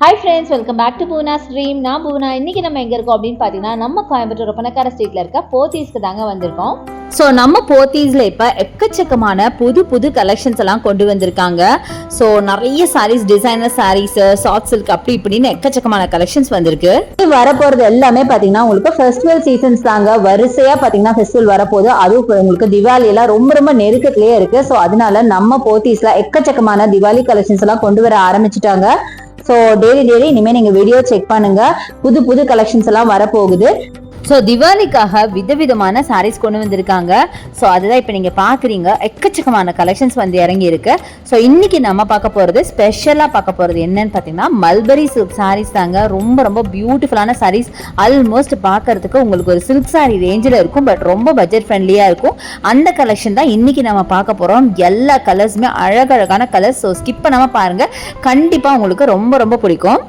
Hi friends welcome back to Poona stream நான் பூனா இன்னைக்கு நம்ம எங்கே இருக்கோம் அப்படின்னு பார்த்தீங்கன்னா நம்ம கோயம்புத்தூர் பணக்கார ஸ்ட்ரீட்ல இருக்க போத்தீஸ்க்கு தாங்க வந்திருக்கோம். ஸோ நம்ம போத்தீஸ்ல இப்போ எக்கச்சக்கமான புது புது கலெக்ஷன்ஸ் எல்லாம் கொண்டு வந்திருக்காங்க. ஸோ நிறைய saris designer saris soft silk அப்படி இப்படின்னு எக்கச்சக்கமான கலெக்ஷன்ஸ் வந்திருக்கு. வரப்போறது எல்லாமே பாத்தீங்கன்னா உங்களுக்கு ஃபெஸ்டிவல் சீசன்ஸ் தாங்க. வரிசையா பாத்தீங்கன்னா ஃபெஸ்டிவல் வரப்போகுது. அதுவும் உங்களுக்கு திவாலியெல்லாம் ரொம்ப ரொம்ப நெருக்கத்திலேயே இருக்கு. ஸோ அதனால நம்ம போத்தீஸ்ல எக்கச்சக்கமான திவாலி கலெக்ஷன்ஸ் எல்லாம் கொண்டு வர ஆரம்பிச்சிட்டாங்க. ஸோ டெய்லி டெய்லி இனிமே நீங்க வீடியோ செக் பண்ணுங்க. புது புது கலெக்ஷன்ஸ் எல்லாம் வரப்போகுது. ஸோ திவாலிக்காக விதவிதமான சாரீஸ் கொண்டு வந்திருக்காங்க. ஸோ அதுதான் இப்போ நீங்கள் பார்க்குறீங்க எக்கச்சக்கமான கலெக்ஷன்ஸ் வந்து இறங்கி இருக்கு ஸோ இன்றைக்கி நம்ம பார்க்க போகிறது ஸ்பெஷலாக பார்க்க போகிறது என்னன்னு பார்த்தீங்கன்னா மல்பரி சில்க் சாரீஸ் தாங்க. ரொம்ப ரொம்ப பியூட்டிஃபுல்லான சாரீஸ் ஆல்மோஸ்ட் பார்க்கறதுக்கு உங்களுக்கு ஒரு சில்க் சாரீ ரேஞ்சில் இருக்கும். பட் ரொம்ப பட்ஜெட் ஃப்ரெண்ட்லியாக இருக்கும். அந்த கலெக்ஷன் தான் இன்றைக்கி நம்ம பார்க்க போகிறோம் எல்லா கலர்ஸுமே அழகழகான கலர்ஸ் ஸோ ஸ்கிப் பண்ணாமல் பாருங்கள் கண்டிப்பாக உங்களுக்கு ரொம்ப ரொம்ப பிடிக்கும்.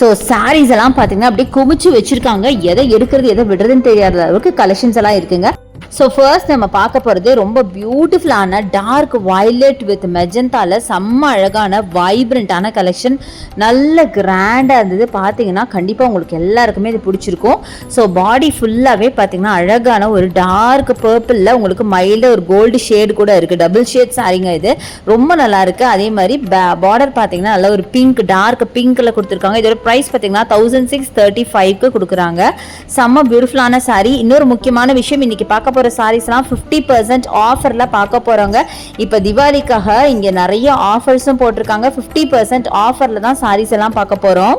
ஸோ சாரீஸ் எல்லாம் பார்த்தீங்கன்னா அப்படியே குமிச்சு வச்சிருக்காங்க. எதை எடுக்கிறது எதை விடுறதுன்னு தெரியாத அளவுக்கு கலெக்ஷன்ஸ் எல்லாம் இருக்குங்க. ஸோ ஃபர்ஸ்ட் நம்ம பார்க்க போகிறது ரொம்ப பியூட்டிஃபுல்லான டார்க் வயலட் வித் மெஜந்தாவில் செம்ம அழகான வைப்ரண்ட்டான கலெக்ஷன் நல்ல கிராண்டாக இருந்தது. பார்த்தீங்கன்னா கண்டிப்பாக உங்களுக்கு எல்லாருக்குமே இது பிடிச்சிருக்கும். ஸோ பாடி ஃபுல்லாகவே பார்த்தீங்கன்னா அழகான ஒரு டார்க் பர்பிளில் உங்களுக்கு மைல்டாக ஒரு கோல்டு ஷேடு கூட இருக்குது டபுள் ஷேட் சாரிங்க இது. ரொம்ப நல்லா இருக்குது அதே மாதிரி பார்டர் பார்த்தீங்கன்னா நல்ல ஒரு பிங்க் டார்க் பிங்க்கில் கொடுத்துருக்காங்க. இதோட ப்ரைஸ் பார்த்தீங்கன்னா தௌசண்ட் சிக்ஸ் தேர்ட்டி ஃபைவ்க்கு கொடுக்குறாங்க. செம்ம பியூட்டிஃபுல்லான சாரி இன்னொரு முக்கியமான விஷயம் இன்றைக்கி பார்க்க போகிற சாரீஸ்லாம் ஃபிஃப்டி பர்சன்ட் ஆஃபரில் பார்க்க போகிறோங்க இப்போ திவாலிக்காக இங்கே நிறைய ஆஃபர்ஸும் போட்டிருக்காங்க. ஃபிஃப்டி பர்சன்ட் ஆஃபரில் தான் சாரீஸ் எல்லாம் பார்க்க போகிறோம்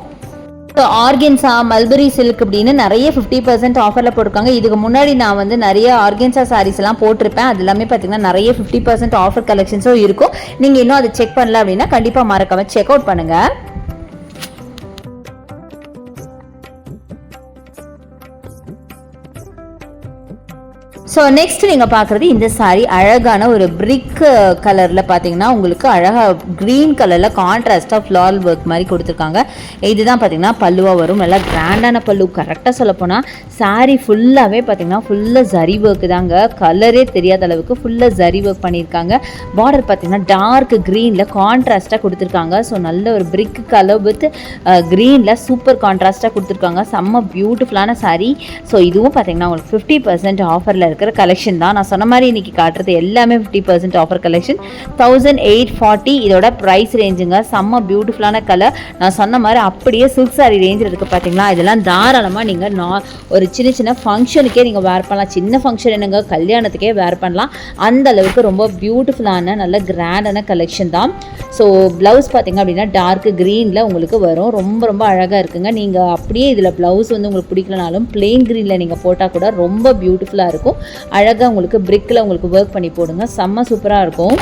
இப்போ ஆர்கென்ஸா மல்பரி சில்க் அப்படின்னு நிறைய ஃபிஃப்டி பர்சன்ட் ஆஃபரில் போட்டிருக்காங்க. இதுக்கு முன்னாடி நான் வந்து நிறைய ஆர்கென்சா சாரீஸ் எல்லாம் போட்டிருப்பேன். அது எல்லாமே பார்த்தீங்கன்னா நிறைய ஃபிஃப்டி பர்சன்ட் ஆஃபர் கலெக்ஷன்ஸும் இருக்கும். நீங்கள் இன்னும் அதை செக் பண்ணல அப்படின்னா கண்டிப்பாக மறக்காமல் செக் அவுட் பண்ணுங்கள் ஸோ நெக்ஸ்ட் நீங்கள் பார்க்குறது இந்த சாரி அழகான ஒரு பிரிக் கலரில் பார்த்தீங்கன்னா உங்களுக்கு அழகாக க்ரீன் கலரில் கான்ட்ராஸ்டாக ஃப்ளால் ஒர்க் மாதிரி கொடுத்துருக்காங்க. இதுதான் பார்த்தீங்கன்னா பல்லுவாக வரும். நல்லா கிராண்டான பல்லு. கரெக்டாக சொல்லப்போனால் சாரி ஃபுல்லாகவே பார்த்தீங்கன்னா ஃபுல்லாக ஜரி ஒர்க் தாங்க. கலரே தெரியாத அளவுக்கு ஃபுல்லாக ஜரி ஒர்க் பண்ணியிருக்காங்க. பார்டர் பார்த்தீங்கன்னா டார்க் க்ரீனில் கான்ட்ராஸ்ட்டாக கொடுத்துருக்காங்க. ஸோ நல்ல ஒரு பிரிக் கலர் வித் க்ரீனில் சூப்பர் கான்ட்ராஸ்ட்டாக கொடுத்துருக்காங்க. செம்ம பியூட்டிஃபுல்லான சாரி ஸோ இதுவும் பார்த்தீங்கன்னா உங்களுக்கு ஃபிஃப்டி பர்சன்ட் ஆஃபரில் இருக்கிற கலெக்ஷன் தான். நான் சொன்ன மாதிரி இன்றைக்கி காட்டுறது எல்லாமே fifty percent offer collection thousand eight forty இதோட ப்ரைஸ் ரேஞ்சுங்க செம்ம பியூட்டிஃபுல்லான கலர் நான் சொன்ன மாதிரி அப்படியே சில்க் சாரி ரேஞ்சில் இருக்குது பார்த்தீங்களா இதெல்லாம் தாராளமாக நீங்கள் நான் ஒரு சின்ன சின்ன ஃபங்க்ஷனுக்கே நீங்கள் வேர் பண்ணலாம். சின்ன ஃபங்க்ஷன் என்னங்க? கல்யாணத்துக்கே வேர் பண்ணலாம். அந்த அளவுக்கு ரொம்ப பியூட்டிஃபுல்லான நல்ல கிராண்டான கலெக்ஷன் தான். ஸோ ப்ளவுஸ் பார்த்தீங்க அப்படின்னா டார்க் க்ரீனில் உங்களுக்கு வரும். ரொம்ப ரொம்ப அழகாக இருக்குங்க. நீங்கள் அப்படியே இதில் ப்ளவுஸ் வந்து உங்களுக்கு பிடிக்கலனாலும் plain க்ரீனில் நீங்கள் போட்டால் கூட ரொம்ப பியூட்டிஃபுல்லாக இருக்கும். அழகாக உங்களுக்கு பிரிக்கில் உங்களுக்கு ஒர்க் பண்ணி போடுங்க. செம்ம சூப்பராக இருக்கும்.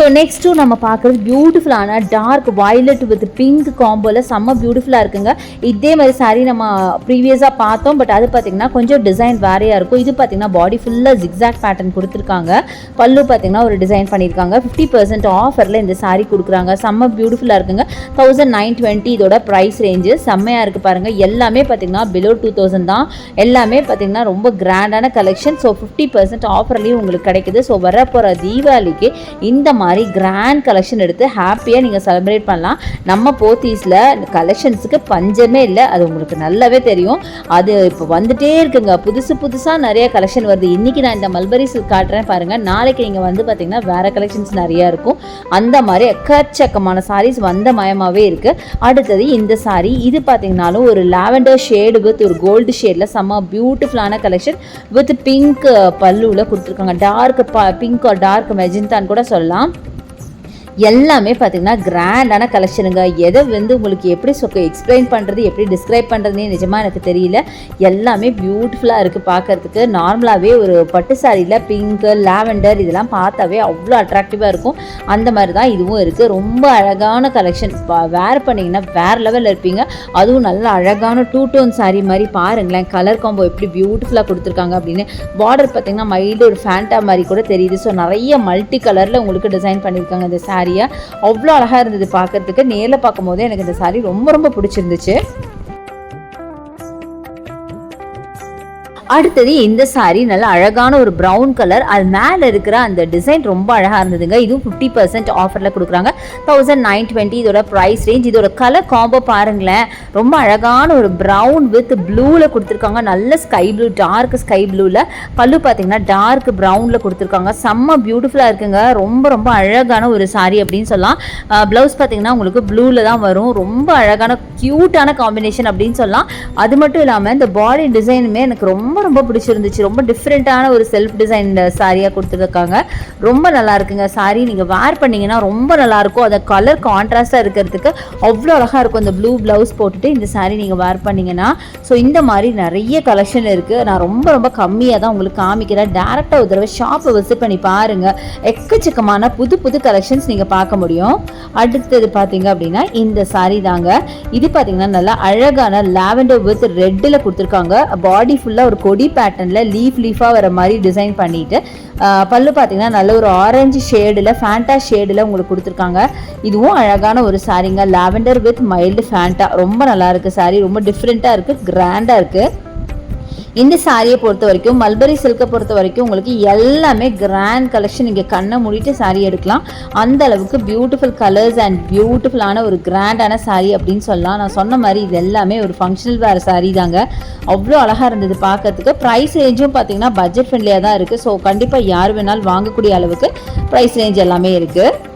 ஸோ நெக்ஸ்ட்டு நம்ம பார்க்குறது பியூட்டிஃபுல்லான டார்க் வயலட் வித் பிங்க் காம்போவில் செம்ம பியூட்டிஃபுல்லாக இருக்குங்க. இதே மாதிரி சாரீ நம்ம ப்ரீவியஸாக பார்த்தோம். பட் அது பார்த்திங்கன்னா கொஞ்சம் டிசைன் வேறையாக இருக்கும். இது பார்த்திங்கன்னா பாடி ஃபுல்லாக ஜிக்ஸாக் பேட்டர்ன் கொடுத்துருக்காங்க. பல்லு பார்த்திங்கன்னா ஒரு டிசைன் பண்ணியிருக்காங்க. ஃபிஃப்டி பர்சன்ட் ஆஃபரில் இந்த சாரீ கொடுக்குறாங்க. செம்ம பியூட்டிஃபுல்லாக இருக்குங்க. தௌசண்ட் நைன் டுவெண்ட்டி இதோட ப்ரைஸ் ரேஞ்சு செம்மையாக இருக்குது பாருங்கள் எல்லாமே பார்த்திங்கன்னா பிலோ டூ தௌசண்ட் தான். எல்லாமே பார்த்திங்கன்னா ரொம்ப கிராண்டான கலெக்ஷன் ஸோ ஃபிஃப்டி பர்சன்ட் ஆஃபர்லேயும் உங்களுக்கு கிடைக்குது. ஸோ வரப்போகிற தீபாவளிக்கு இந்த மாதிரி மாதிரி கிராண்ட் கலெக்ஷன் எடுத்து ஹாப்பியாக நீங்கள் செலிப்ரேட் பண்ணலாம். நம்ம போத்தீஸில் கலெக்ஷன்ஸுக்கு பஞ்சமே இல்லை. அது உங்களுக்கு நல்லாவே தெரியும். அது இப்போ வந்துட்டே இருக்குங்க. புதுசு புதுசாக நிறைய கலெக்ஷன் வருது. இன்றைக்கி நான் இந்த மல்பரி சில்க் காட்டுறேன் பாருங்கள் நாளைக்கு நீங்கள் வந்து பார்த்தீங்கன்னா வேறு கலெக்ஷன்ஸ் நிறையா இருக்கும். அந்த மாதிரி எக்கச்சக்கமான சாரீஸ் வந்த மயமாகவே இருக்குது அடுத்தது இந்த சாரீ இது பார்த்தீங்கனாலும் ஒரு லாவெண்டர் ஷேடு வித் ஒரு கோல்டு ஷேடில் செம்ம பியூட்டிஃபுல்லான கலெக்ஷன் வித் பிங்க் பல்லுவில் கொடுத்துருக்காங்க. டார்க் பிங்க் டார்க் மெஜின்தான் கூட சொல்லலாம். எல்லாமே பார்த்திங்கன்னா கிராண்டான கலெக்ஷனுங்க எதை வந்து உங்களுக்கு எப்படி சொ எக்ஸ்பிளைன் பண்ணுறது எப்படி டிஸ்கிரைப் பண்ணுறதுனே நிஜமாக எனக்கு தெரியல. எல்லாமே பியூட்டிஃபுல்லாக இருக்குது பார்க்கறதுக்கு நார்மலாகவே ஒரு பட்டு சாரியில் பிங்க்கு லாவெண்டர் இதெல்லாம் பார்த்தாவே அவ்வளோ அட்ராக்டிவாக இருக்கும். அந்த மாதிரி தான் இதுவும் இருக்குது ரொம்ப அழகான கலெக்ஷன் வேர் பண்ணிங்கன்னா வேறு லெவலில் இருப்பீங்க. அதுவும் நல்ல அழகான டூ டோன் சாரி மாதிரி பாருங்களேன். கலர் காம்போ எப்படி பியூட்டிஃபுல்லாக கொடுத்துருக்காங்க அப்படின்னு. பார்டர் பார்த்தீங்கன்னா மைல்டு ஒரு ஃபேண்டா மாதிரி கூட தெரியுது. ஸோ நிறைய மல்டி கலரில் உங்களுக்கு டிசைன் பண்ணியிருக்காங்க இந்த சாரியாக அவ்வளோ அழகாக இருந்தது பார்க்குறதுக்கு. நேரில் பார்க்கும்போதே எனக்கு இந்த saree ரொம்ப ரொம்ப பிடிச்சிருந்துச்சு. அடுத்தது இந்த சாரீ நல்ல அழகான ஒரு ப்ரௌன் கலர் அது மேலே இருக்கிற அந்த டிசைன் ரொம்ப அழகாக இருந்ததுங்க. இதுவும் ஃபிஃப்டி பர்சன்ட் ஆஃபரில் கொடுக்குறாங்க. தௌசண்ட் நைன் டுவெண்ட்டி இதோட ப்ரைஸ் ரேஞ்ச் இதோட கலர் காம்போ பாருங்களேன். ரொம்ப அழகான ஒரு ப்ரௌன் வித் ப்ளூவில் கொடுத்துருக்காங்க. நல்ல ஸ்கை ப்ளூ டார்க் ஸ்கை ப்ளூவில் பல்லு பார்த்தீங்கன்னா டார்க் ப்ரௌனில் கொடுத்துருக்காங்க. செம்ம பியூட்டிஃபுல்லாக இருக்குங்க. ரொம்ப ரொம்ப அழகான ஒரு சாரீ அப்படின்னு சொல்லலாம். ப்ளவுஸ் பார்த்தீங்கன்னா உங்களுக்கு ப்ளூவில் தான் வரும். ரொம்ப அழகான க்யூட்டான காம்பினேஷன் அப்படின்னு சொல்லலாம். அது மட்டும் இல்லாமல் இந்த பாடி டிசைனுமே எனக்கு ரொம்ப ரொம்ப பிடிச்சிருந்துச்சு. ரொம்ப டிஃப்ரெண்ட்டான ஒரு செல்ஃப் டிசைன் சாரியாக கொடுத்துருக்காங்க. ரொம்ப நல்லா இருக்குங்க. சாரி நீங்கள் வேர் பண்ணீங்கன்னா ரொம்ப நல்லாயிருக்கும் அந்த கலர் கான்ட்ராஸ்டாக இருக்கிறதுக்கு அவ்வளோ அழகாக இருக்கும். அந்த ப்ளூ ப்ளவுஸ் போட்டுட்டு இந்த சாரி நீங்கள் வேர் பண்ணீங்கன்னா. ஸோ இந்த மாதிரி நிறைய கலெக்ஷன் இருக்குது நான் ரொம்ப ரொம்ப கம்மியாக தான் உங்களுக்கு காமிக்கிறேன். டேரெக்டாக ஒரு தடவை ஷாப்பை விசிட் பண்ணி பாருங்கள் எக்கச்சக்கமான புது புது கலெக்ஷன்ஸ் நீங்கள் பார்க்க முடியும். அடுத்தது பார்த்தீங்க அப்படின்னா இந்த சாரி தாங்க. இது பார்த்தீங்கன்னா நல்லா அழகான லாவெண்டர் வித் ரெட்டில் கொடுத்துருக்காங்க. பாடி ஃபுல்லாக ஒரு கொடி பேட்டர்னில் லீஃப் லீஃபாக வர மாதிரி டிசைன் பண்ணிட்டு பல்லு பார்த்தீங்கன்னா நல்ல ஒரு ஆரஞ்சு ஷேடில் ஃபேண்டா ஷேடில் உங்களுக்கு கொடுத்துருக்காங்க. இதுவும் அழகான ஒரு சாரீங்க லாவெண்டர் வித் மைல்டு ஃபேண்டா ரொம்ப நல்லாயிருக்கு சாரீ ரொம்ப டிஃப்ரெண்ட்டாக இருக்குது கிராண்டாக இருக்குது இந்த சாரியை பொறுத்த வரைக்கும் மல்பரி சில்கை பொறுத்த வரைக்கும் உங்களுக்கு எல்லாமே கிராண்ட் கலெக்ஷன் இங்கே கண்ணை மூடிட்டு சாரி எடுக்கலாம். அந்த அளவுக்கு பியூட்டிஃபுல் கலர்ஸ் அண்ட் பியூட்டிஃபுல்லான ஒரு கிராண்டான சாரி அப்படின்னு சொல்லலாம். நான் சொன்ன மாதிரி இது எல்லாமே ஒரு ஃபங்க்ஷனல் வேறு சாரி தாங்க. அவ்வளோ அழகாக இருந்தது பார்க்கறதுக்கு. ப்ரைஸ் ரேஞ்சும் பார்த்தீங்கன்னா பட்ஜெட் ஃப்ரெண்ட்லியாக தான் இருக்குது ஸோ கண்டிப்பாக யார் வேணாலும் வாங்கக்கூடிய அளவுக்கு ப்ரைஸ் ரேஞ்ச் எல்லாமே இருக்குது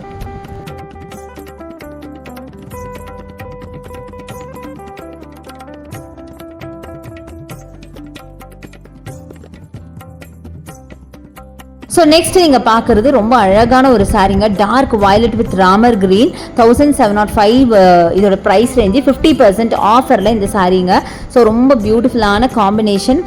ஸோ நெக்ஸ்ட் நீங்கள் பார்க்குறது ரொம்ப அழகான ஒரு சாரீங்க dark violet with Ramar green thousand seven nought five இதோட ப்ரைஸ் ரேஞ்சு ஃபிஃப்டி பர்சன்ட் ஆஃபரில் இந்த சாரீங்க ஸோ ரொம்ப பியூட்டிஃபுல்லான காம்பினேஷன்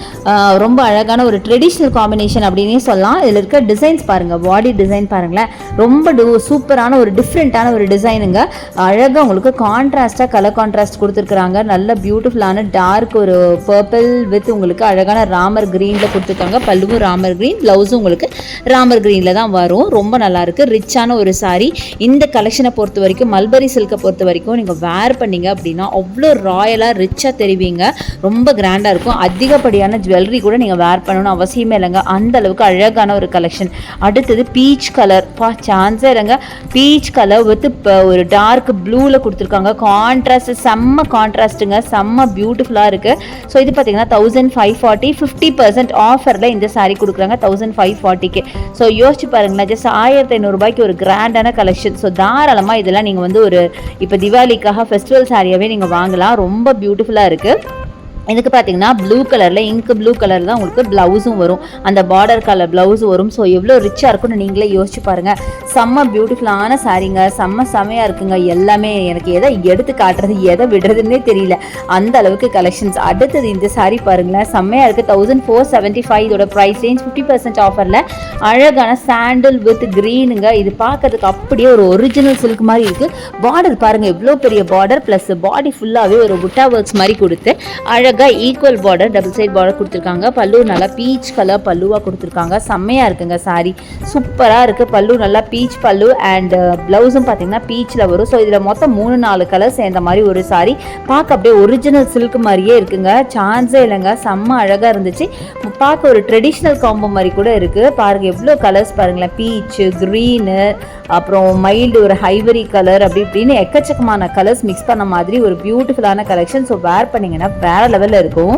ரொம்ப அழகான ஒரு ட்ரெடிஷ்னல் காம்பினேஷன் அப்படின்னே சொல்லலாம். இதில் இருக்க டிசைன்ஸ் பாருங்கள் பாடி டிசைன் பாருங்களேன். ரொம்ப டூ சூப்பரான ஒரு டிஃப்ரெண்ட்டான ஒரு டிசைனுங்க அழகாக உங்களுக்கு கான்ட்ராஸ்ட்டாக கலர் கான்ட்ராஸ்ட் கொடுத்துருக்குறாங்க. நல்ல பியூட்டிஃபுல்லான டார்க் ஒரு பர்பிள் வித் உங்களுக்கு அழகான ராமர் க்ரீனில் கொடுத்துருக்காங்க. பல்லுவும் ராமர் க்ரீன் ப்ளவுஸும் உங்களுக்கு ராமர் க்ரீனில் தான் வரும். ரொம்ப நல்லாயிருக்கு ரிச்சான ஒரு சாரீ இந்த கலெக்ஷனை பொறுத்த வரைக்கும் மல்பரி சில்கை பொறுத்த வரைக்கும் நீங்கள் வேர் பண்ணீங்க அப்படின்னா அவ்வளோ ராயலாக ரிச்சாக தெரிவிங்க. ரொம்ப கிராண்டாக இருக்கும். அதிகப்படியான ஜுவல்லரி கூட நீங்கள் வேர் பண்ணணும்னு அவசியமே இல்லைங்க. அந்த அளவுக்கு அழகான ஒரு கலெக்ஷன் அடுத்தது பீச் கலர் பா சான்ஸே இல்லைங்க. பீச் கலர் வித் ஒரு டார்க் ப்ளூவில் கொடுத்துருக்காங்க. கான்ட்ராஸ்ட் செம்ம கான்ட்ராஸ்ட்டுங்க செம்ம பியூட்டிஃபுல்லாக இருக்குது ஸோ இது பார்த்தீங்கன்னா thousand five forty fifty percent ஆஃபரில் இந்த சாரீ கொடுக்குறாங்க தௌசண்ட் ஃபைவ் ஃபார்ட்டிக்கு ஸோ யோசிச்சு பாருங்களேன் ஜஸ்ட் ஆயிரத்தி ஐநூறுரூபாய்க்கு ஒரு கிராண்டான கலெக்ஷன் ஸோ தாராளமாக இதெல்லாம் நீங்கள் வந்து ஒரு இப்போ திவாலிக்காக ஃபெஸ்டிவல் சாரியாகவே நீங்கள் வாங்கலாம். ரொம்ப பியூட்டிஃபுல்லாக இருக்குது இதுக்கு பார்த்தீங்கன்னா ப்ளூ கலரில் இங்க் ப்ளூ கலர் தான் உங்களுக்கு ப்ளவுஸும் வரும். அந்த பார்டர் கலர் ப்ளவுஸ் வரும். ஸோ எவ்வளோ ரிச்சாக இருக்கும்னு நீங்களே யோசிச்சு பாருங்கள் செம்ம பியூட்டிஃபுல்லான சாரீங்க செம்ம செமையாக இருக்குங்க. எல்லாமே எனக்கு எதை எடுத்து காட்டுறது எதை விடுறதுன்னே தெரியல. அந்த அளவுக்கு கலெக்ஷன்ஸ் அடுத்தது இந்த saree பாருங்களேன். செம்மையாக இருக்குது தௌசண்ட் ஃபோர் செவன்ட்டி ஃபைவ் இதோட ப்ரைஸ் ரேஞ்ச் ஃபிஃப்டி பர்சன்ட் ஆஃபரில் அழகான சாண்டில் வித் க்ரீனுங்க இது பார்க்கறதுக்கு அப்படியே ஒரு ஒரிஜினல் சில்க் மாதிரி இருக்குது பார்டர் பாருங்கள் எவ்வளோ பெரிய பார்டர் ப்ளஸ் பாடி ஃபுல்லாகவே ஒரு புட்டா ஒர்க்ஸ் மாதிரி கொடுத்து அழகாக equal border double side border கொடுத்துருக்காங்க. பல்லு நல்லா பீச் கலர் பல்லுவாக கொடுத்துருக்காங்க. செம்மையாக இருக்குங்க சாரி சூப்பராக இருக்குது பல்லு நல்லா பீச் பல்லு அண்ட் ப்ளவுஸும் uh, பார்த்தீங்கன்னா பீச்சில் வரும். ஸோ இதில் மொத்தம் மூணு நாலு கலர் சேர்ந்த மாதிரி ஒரு சாரி பார்க்க அப்படியே ஒரிஜினல் சில்க் மாதிரியே இருக்குங்க. சான்ஸே இல்லைங்க. செம்ம அழகாக இருந்துச்சு. பார்க்க ஒரு ட்ரெடிஷ்னல் காம்போ மாதிரி கூட இருக்குது பாருங்கள் எவ்வளோ கலர்ஸ் பாருங்களேன். பீச்சு க்ரீனு அப்புறம் மைல்டு ஒரு ஹைவரி கலர் அப்படி இப்படின்னு எக்கச்சக்கமான கலர்ஸ் மிக்ஸ் பண்ண மாதிரி ஒரு பியூட்டிஃபுல்லான கலெக்ஷன் ஸோ வேர் பண்ணிங்கன்னா வேறு லெவலில் இருக்கும்.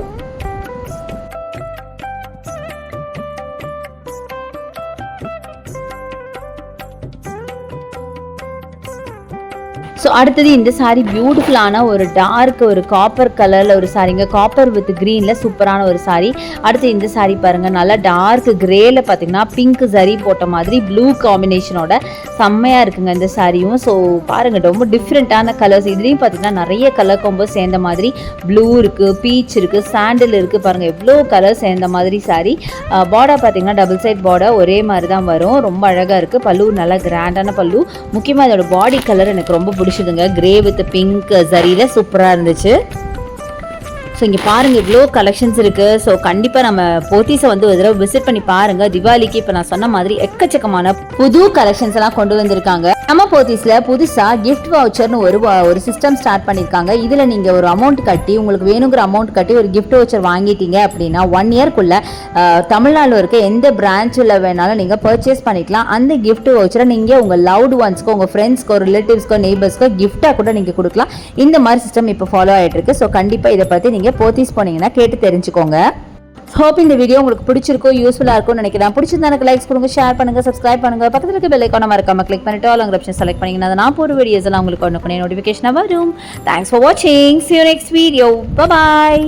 ஸோ அடுத்தது இந்த saree பியூட்டிஃபுல்லான ஒரு டார்க் ஒரு காப்பர் கலரில் ஒரு சாரீங்க காப்பர் வித் க்ரீனில் சூப்பரான ஒரு சாரீ அடுத்து இந்த சாரீ பாருங்கள் நல்லா டார்க் கிரேல பார்த்தீங்கன்னா பிங்க் சரி போட்ட மாதிரி ப்ளூ காம்பினேஷனோட செம்மையாக இருக்குங்க இந்த சாரியும் ஸோ பாருங்கள் ரொம்ப டிஃப்ரெண்ட்டான கலர்ஸ் இதுலேயும் பார்த்தீங்கன்னா நிறைய கலர் கொம்போ சேர்ந்த மாதிரி ப்ளூ இருக்குது பீச் இருக்குது சாண்டில் இருக்குது பாருங்கள் எவ்வளோ கலர் சேர்ந்த மாதிரி saree. பார்டர் பார்த்தீங்கன்னா டபுள் சைட் பார்டர் ஒரே மாதிரி தான் வரும். ரொம்ப அழகாக இருக்குது பல்லு நல்லா கிராண்டான பல்லு. முக்கியமாக இதோட பாடி கலர் எனக்கு ரொம்ப பிடிச்சி பிடிச்சதுங்க கிரே வித் பிங்க் சரியில் சூப்பராக இருந்துச்சு. ஸோ இங்கே பாருங்கள் இவ்வளோ கலெக்ஷன்ஸ் இருக்குது ஸோ கண்டிப்பாக நம்ம போத்தீஸை வந்து ஒரு தடவை விசிட் பண்ணி பாருங்கள் திவாலிக்கு இப்போ நான் சொன்ன மாதிரி எக்கச்சக்கமான புது கலெக்ஷன்ஸ் எல்லாம் கொண்டு வந்திருக்காங்க. நம்ம போத்தீஸில் புதுசாக கிஃப்ட் வவுச்சர்னு ஒரு ஒரு சிஸ்டம் ஸ்டார்ட் பண்ணியிருக்காங்க இதில் நீங்கள் ஒரு அமௌண்ட் கட்டி உங்களுக்கு வேணுங்கிற அமௌண்ட் கட்டி ஒரு கிஃப்ட் வவுச்சர் வாங்கிட்டீங்க அப்படின்னா ஒன் இயர்க்குள்ளே தமிழ்நாட்டில் இருக்க எந்த பிரான்ச்சில் வேணாலும் நீங்கள் பர்ச்சேஸ் பண்ணிக்கலாம். அந்த கிஃப்ட் வவுச்சரை நீங்கள் உங்கள் லவ்டு ஒன்ஸ்க்கோ உங்கள் ஃப்ரெண்ட்ஸ்க்கோ ரிலேட்டிவ்ஸ்க்கோ நெய்பர்ஸ்க்கோ கிஃப்ட்டாக கூட நீங்கள் கொடுக்கலாம். இந்த மாதிரி சிஸ்டம் இப்போ ஃபாலோ ஆகிட்டு இருக்கு. ஸோ கண்டிப்பாக இதை பற்றி நீங்கள் போத்தீஸ் போனீங்கன்னா கேட்டு தெரிஞ்சுக்கோங்க. ஹோப் இந்த வீடியோ உங்களுக்கு பிடிச்சிருக்கோ யூஸ்ஃபுல்லாக இருக்கும்னு நினைக்கிறேன். பிடிச்சிருந்தா எனக்கு லைக்ஸ் கொடுங்க ஷேர் பண்ணுங்க சப்ஸ்கிரைப் பண்ணுங்க. பக்கத்தில் இருக்க பெல் ஐக்கான மறக்காம கிளிக் பண்ணிட்டு ஆல் ஆப்ஷன் செலக்ட் பண்ணிங்கன்னா நான் போகிற வீடியோஸ் எல்லாம் உங்களுக்கு ஒன்று நோட்டிஃபிகேஷனாக வரும். தேங்க்ஸ் ஃபார் வாட்சிங் see you next video bye